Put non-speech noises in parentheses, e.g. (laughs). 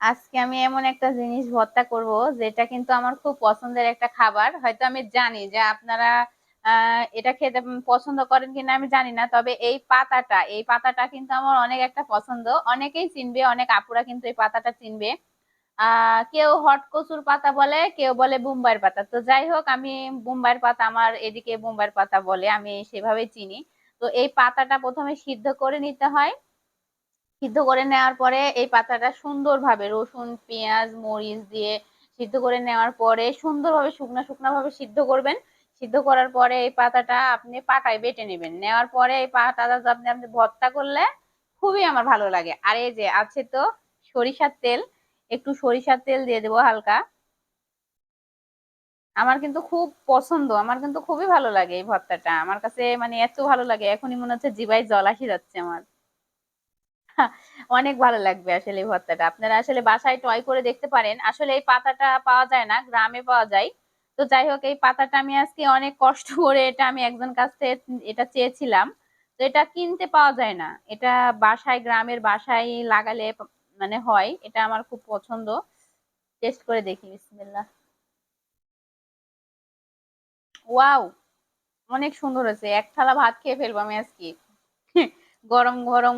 আজকে আমি এমন একটা জিনিস ভর্তা করব, যেটা কিন্তু আমার খুব পছন্দের একটা খাবার। হয়তো আমি জানি যে আপনারা এটা খেতে পছন্দ করেন কিনা আমি জানি না, তবে এই পাতাটা এই পাতাটা কিন্তু আমার অনেক একটা পছন্দ। অনেকেই চিনবে, অনেক আপুরা কিন্তু এই পাতাটা চিনবে। কেউ হট কচুর পাতা বলে, কেউ বলে বোম্বাইয়ের পাতা। তো যাই হোক, আমি বোম্বাইয়ের পাতা আমার এদিকে বোম্বাইয়ের পাতা বলে আমি সেভাবে চিনি। তো এই পাতাটা প্রথমে সিদ্ধ করে নিতে হয়। সিদ্ধ করে নেওয়ার পরে এই পাতাটা সুন্দরভাবে রসুন, পেঁয়াজ, মরিচ দিয়ে সিদ্ধ করে নেওয়ার পরে সুন্দরভাবে শুকনো শুকনো ভাবে সিদ্ধ করবেন। সিদ্ধ করার পরে এই পাতাটা আপনি পাটায় বেটে নেবেন। নেওয়ার পরে এই পাতাটা আপনি আপনি ভর্তা করলে খুবই আমার ভালো লাগে। আর এই যে আছে তো সরিষার তেল, একটু সরিষার তেল দিয়ে দেবো হালকা। আমার কিন্তু খুব পছন্দ, আমার কিন্তু খুবই ভালো লাগে এই ভর্তাটা। আমার কাছে মানে এত ভালো লাগে, এখনই মনে হচ্ছে জিবাই জল আসি যাচ্ছে আমার। অনেক ভালো লাগবে আসলে এই ভর্তাটা। আপনারা আসলে বাসায় টয় করে দেখতে পারেন। আসলে এই পাতাটা পাওয়া যায় না, গ্রামে পাওয়া যায়। তো যাই হোক, এই পাতাটা আমি আজকে অনেক কষ্ট করে এটা আমি একজন কাছ থেকে এটা চেয়েছিলাম। তো এটা কিনতে পাওয়া যায় না। এটা বাসায়, গ্রামের বাসায় লাগালে মানে হয়। এটা আমার খুব পছন্দ। টেস্ট করে দেখি, বিসমিল্লাহ। ওয়াও! অনেক সুন্দর হয়েছে। এক থালা ভাত খেয়ে ফেলব আমি আজকে। (laughs) গরম গরম।